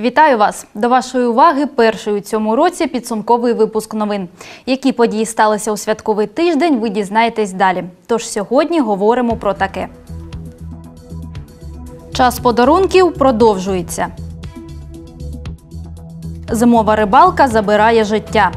Вітаю вас! До вашої уваги перший у цьому році підсумковий випуск новин. Які події сталися у святковий тиждень, ви дізнаєтесь далі. Тож сьогодні говоримо про таке. Час подарунків продовжується. Зимова рибалка забирає життя.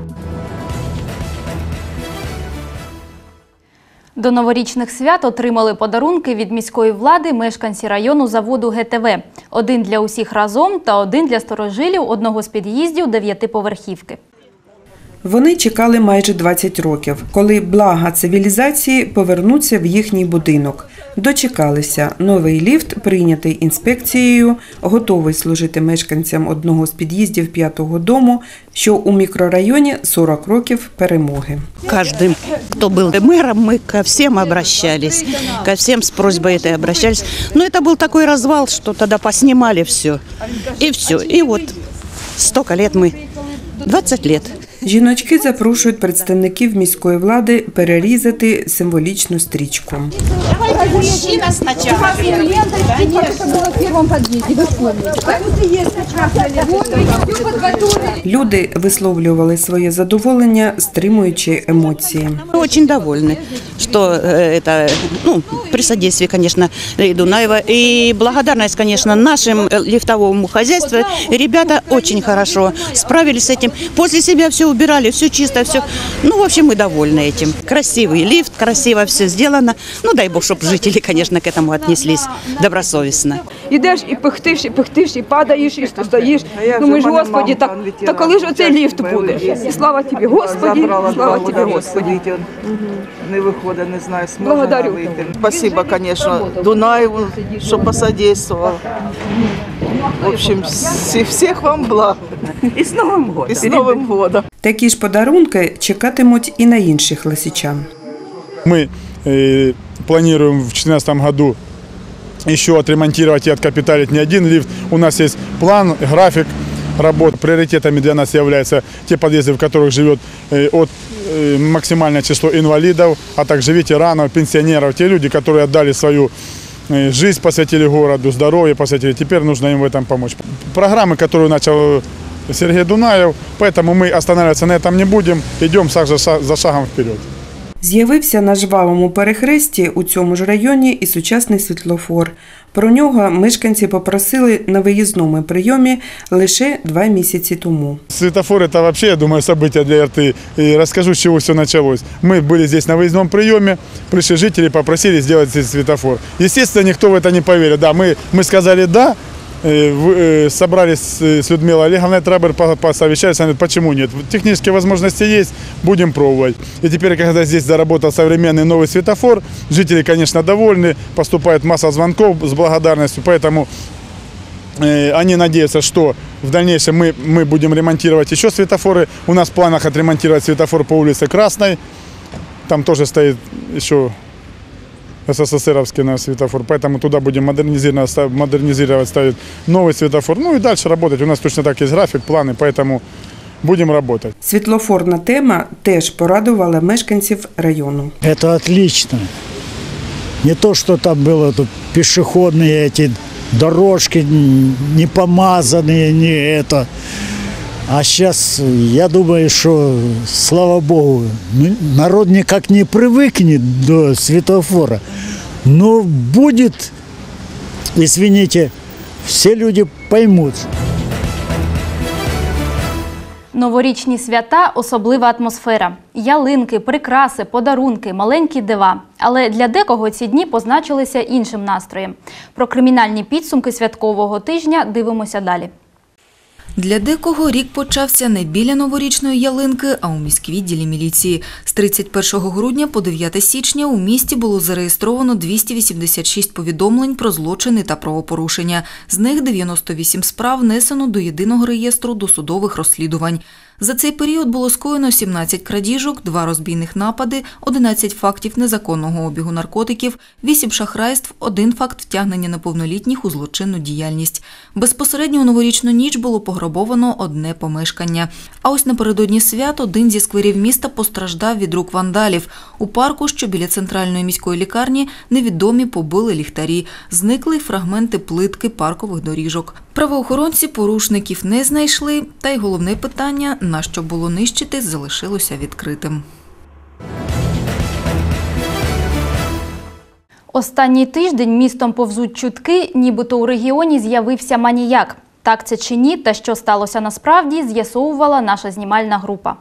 До новорічних свят отримали подарунки від міської влади мешканці району заводу ГТВ. Один для усіх разом та один для сторожилів одного з під'їздів дев'ятиповерхівки. Вони чекали майже 20 років, коли блага цивілізації повернуться в їхній будинок. Дочекалися. Новий ліфт, прийнятий інспекцією, готовий служити мешканцям одного з під'їздів п'ятого дому, що у мікрорайоні 40 років перемоги. каждым, кто был мэром, мы ко всем обращались, ко всем с просьбой этой обращались. Но это был такой развал, что тогда поснимали все. И все. И вот столько лет мы, 20 лет. Жіночки запрошують представників міської влади перерізати символічну стрічку. Мужчина сначала. Люди висловлювали своє задоволення, стримуючи емоції. Мы очень довольны, что э, это, ну, при содействии, конечно, и Дунаева. И благодарность, конечно, нашим э, лифтовому хозяйству. Ребята очень хорошо справились с этим. После себя все убирали, все чисто, все. Ну, в общем, мы довольны этим. Красивый лифт, красиво все сделано. Ну, дай бог, чтобы жители, конечно, к этому отнеслись добросовестно. Ідеш і пихтиш, і пихтиш, і падаєш, і стоїш. як же Думаєш, мене Господі, мама так, пан ветеран та коли ж оцей теж ліфт вмер буде? ліс. І слава тобі, Господі, Забрала слава два тобі, года Господі. не виходить, не знаю, зможе Благодарю. вийти. Спасибо, конечно, Дунаеву, что посодействовал. В общем, всі- всех вам благ. І з Новим годом. І з Новим годом. Такі ж подарунки чекатимуть і на інших лисичан. Мы э, планируем в 2014 году еще отремонтировать и откапиталить не один лифт. У нас есть план, график работ. Приоритетами для нас являются те подъезды, в которых живет э, от э, максимальное число инвалидов, а также ветеранов, пенсионеров, те люди, которые отдали свою э, жизнь, посвятили городу, здоровье посвятили. Теперь нужно им в этом помочь. Программы, которую начал Сергей Дунаев, поэтому мы останавливаться на этом не будем, идем шаг за ша- за шагом вперед. З'явився на жвавому перехресті у цьому ж районі і сучасний світлофор. Про нього мешканці попросили на виїзному прийомі лише два місяці тому. Светофор это вообще, я думаю, событие для РТ. И расскажу, с чего все началось. Мы были здесь на выездном приеме, пришли жители, попросили сделать здесь светофор. Естественно, никто в это не поверил. Да, мы, мы сказали да, э, в- э, собрались с Людмилой Олеговной Трабер, по- посовещались, она говорит, почему нет? Технические возможности есть, будем пробовать. И теперь, когда здесь заработал современный новый светофор, жители, конечно, довольны, поступает масса звонков с благодарностью, поэтому Э, Они надеются, что в дальнейшем мы, мы будем ремонтировать еще светофоры. У нас в планах отремонтировать светофор по улице Красной. Там тоже стоит еще СССРовский наш светофор. Поэтому туда будем модернизировать, ста- модернизировать, ставить новый светофор. Ну и дальше работать. У нас точно так есть график, планы, поэтому будем работать. Світлофорна тема теж порадувала мешканців району. Это отлично. Не то, что там было тут пешеходные эти дорожки н- не помазанные, не это. А сейчас, я думаю, что, слава богу, ну, народ никак не привыкнет до светофора. Но будет, извините, все люди поймут. Новорічні свята особлива атмосфера. Ялинки, прикраси, подарунки, маленькі дива. Але для декого ці дні позначилися іншим настроєм. Про кримінальні підсумки святкового тижня дивимося далі. Для декого рік почався не біля новорічної ялинки, а у міськвідділі міліції. З 31 грудня по 9 січня у місті було зареєстровано 286 повідомлень про злочини та правопорушення. З них 98 справ внесено до єдиного реєстру досудових розслідувань. За цей період було скоєно 17 крадіжок, 2 розбійних напади, 11 фактів незаконного обігу наркотиків, 8 шахрайств, 1 факт втягнення неповнолітніх у злочинну діяльність. Безпосередньо у новорічну ніч було пограбовано одне помешкання. А ось напередодні свят один зі скверів міста постраждав від рук вандалів. У парку, що біля центральної міської лікарні, невідомі побили ліхтарі. Зникли фрагменти плитки паркових доріжок. Правоохоронці порушників не знайшли, та й головне питання, на що було нищити, залишилося відкритим. Останній тиждень містом повзуть чутки, нібито у регіоні з'явився маніяк. Так це чи ні, та що сталося насправді, з'ясовувала наша знімальна група.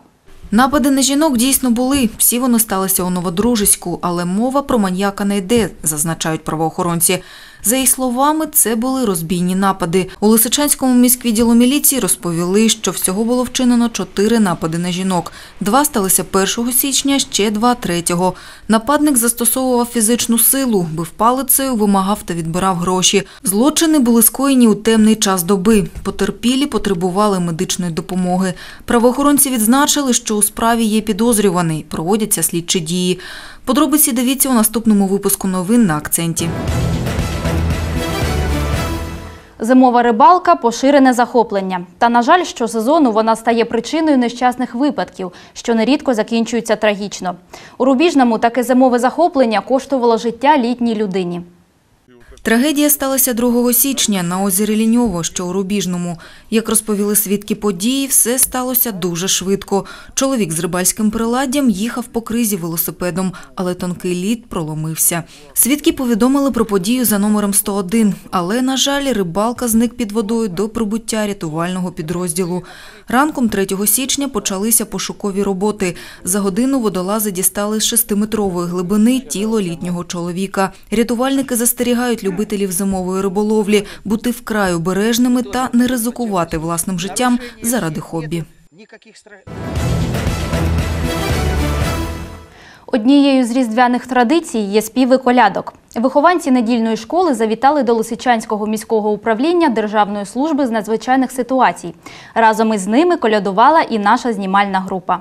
Напади на жінок дійсно були. Всі вони сталися у Новодружиську, але мова про маньяка не йде, зазначають правоохоронці. За їх словами, це були розбійні напади. У Лисичанському міськвідділу міліції розповіли, що всього було вчинено чотири напади на жінок. Два сталися 1 січня, ще два 3. Нападник застосовував фізичну силу, бив палицею, вимагав та відбирав гроші. Злочини були скоєні у темний час доби. Потерпілі потребували медичної допомоги. Правоохоронці відзначили, що у справі є підозрюваний, проводяться слідчі дії. Подробиці дивіться у наступному випуску новин на акценті. Зимова рибалка поширене захоплення. Та на жаль, що сезону вона стає причиною нещасних випадків, що нерідко закінчуються трагічно. У Рубіжному таке зимове захоплення коштувало життя літній людині. Трагедія сталася 2 січня на озері Ліньово, що у Рубіжному. Як розповіли свідки події, все сталося дуже швидко. Чоловік з рибальським приладдям їхав по кризі велосипедом, але тонкий лід проломився. Свідки повідомили про подію за номером 101, але, на жаль, рибалка зник під водою до прибуття рятувального підрозділу. Ранком 3 січня почалися пошукові роботи. За годину водолази дістали з 6-метрової глибини тіло літнього чоловіка. Рятувальники застерігають любителів зимової риболовлі бути вкрай обережними та не ризикувати власним життям заради хобі. Однією з різдвяних традицій є співи колядок. Вихованці недільної школи завітали до Лисичанського міського управління Державної служби з надзвичайних ситуацій. Разом із ними колядувала і наша знімальна група.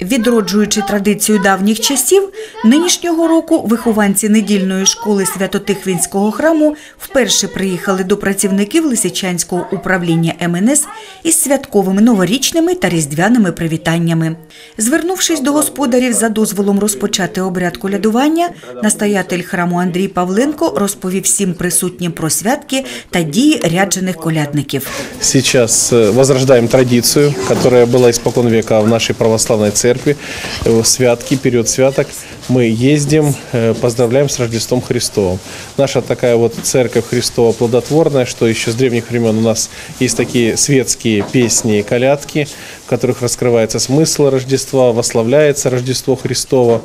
Відроджуючи традицію давніх часів, нинішнього року вихованці недільної школи Свято-Тихвінського храму вперше приїхали до працівників Лисичанського управління МНС із святковими новорічними та різдвяними привітаннями. Звернувшись до господарів за дозволом розпочати обряд колядування, настоятель храму Андрій Павленко розповів всім присутнім про святки та дії ряджених колядників. Сейчас э, возрождаем традицию, которая была испокон века в нашей православной церкви. Э, Святки, период святок. Мы ездим, э, поздравляем с Рождеством Христовым. Наша такая вот церковь Христова плодотворная, что еще с древних времен у нас есть такие светские песни и колядки, в которых раскрывается смысл Рождества, вославляется Рождество Христово.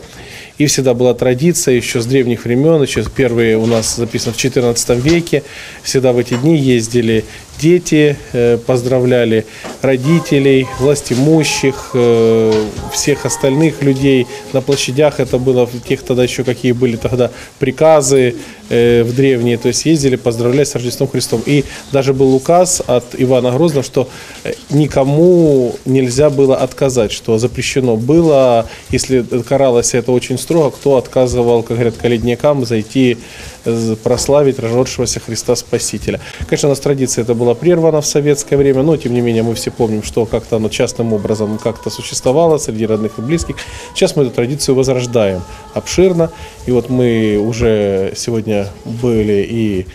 И всегда была традиция еще с древних времен, еще первые у нас записано в XIV веке. Всегда в эти дни ездили дети, э, поздравляли родителей, властимущих, э, всех остальных людей. На площадях это было тех тогда еще, какие были тогда приказы э, в древние. То есть ездили поздравлять с Рождеством Христом. И даже был указ от Ивана Грозного, что никому нельзя было отказать, что запрещено было, если каралось это очень строго, кто отказывал, как говорят, коледникам зайти прославить рождавшегося Христа Спасителя. Конечно, у нас традиция это была прервана в советское время, но тем не менее мы все помним, что как-то оно частным образом как-то существовало среди родных и близких. Сейчас мы эту традицию возрождаем обширно. И вот мы уже сегодня были и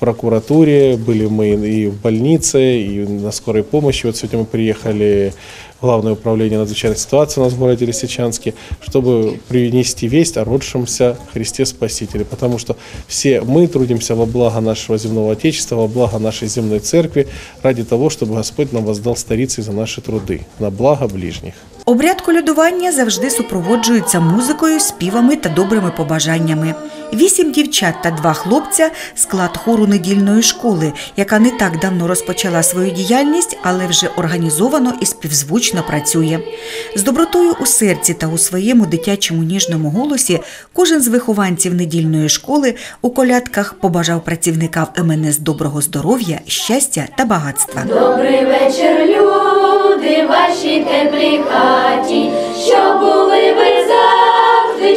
прокуратуре, были мы и в больнице, и на скорой помощи. Вот сегодня мы приехали Главное управление надзвычайных ситуаций у нас в городе Лисичанске, чтобы принести весть о родшемся Христе Спасителе. Потому что все мы трудимся во благо нашего земного Отечества, во благо нашей земной церкви, ради того, чтобы Господь нам воздал старицы за наши труды, на благо ближних. Обряд колядування завжди супроводжується музикою, співами та добрими побажаннями. Вісім дівчат та два хлопця – склад хору недільної школи, яка не так давно розпочала свою діяльність, але вже організовано і співзвучно працює. З добротою у серці та у своєму дитячому ніжному голосі кожен з вихованців недільної школи у колядках побажав працівникам МНС доброго здоров'я, щастя та багатства. Добрий вечір, люди Ваші теплі хаті, що були ви завжди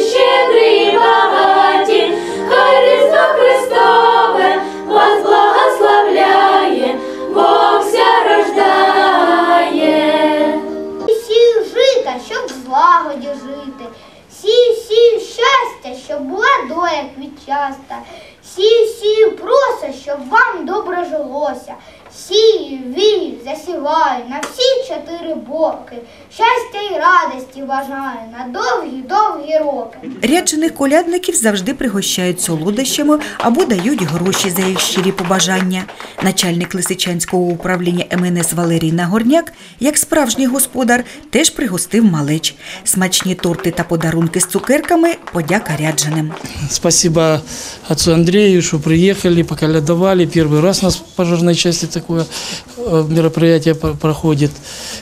Щастя і радості бажаю на довгі-довгі роки. Ряджених колядників завжди пригощають солодощами або дають гроші за їх щирі побажання. Начальник Лисичанського управління МНС Валерій Нагорняк, як справжній господар, теж пригостив малеч. Смачні торти та подарунки з цукерками – подяка рядженим. Спасибо отцу Андрею, что приехали, поколядовали. Первый раз у нас в пожарной части такое э, мероприятие по- проходит.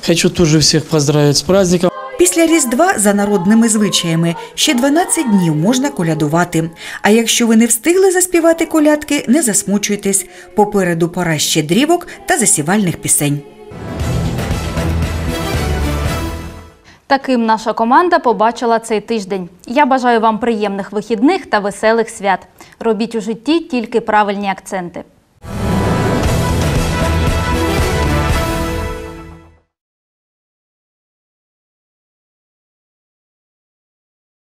Хочу тоже всех поздравить с праздником. Після Різдва за народними звичаями ще 12 днів можна колядувати. А якщо ви не встигли заспівати колядки, не засмучуйтесь. Попереду пора щедрівок та засівальних пісень. Таким наша команда побачила цей тиждень. Я бажаю вам приємних вихідних та веселих свят. Робіть у житті тільки правильні акценти.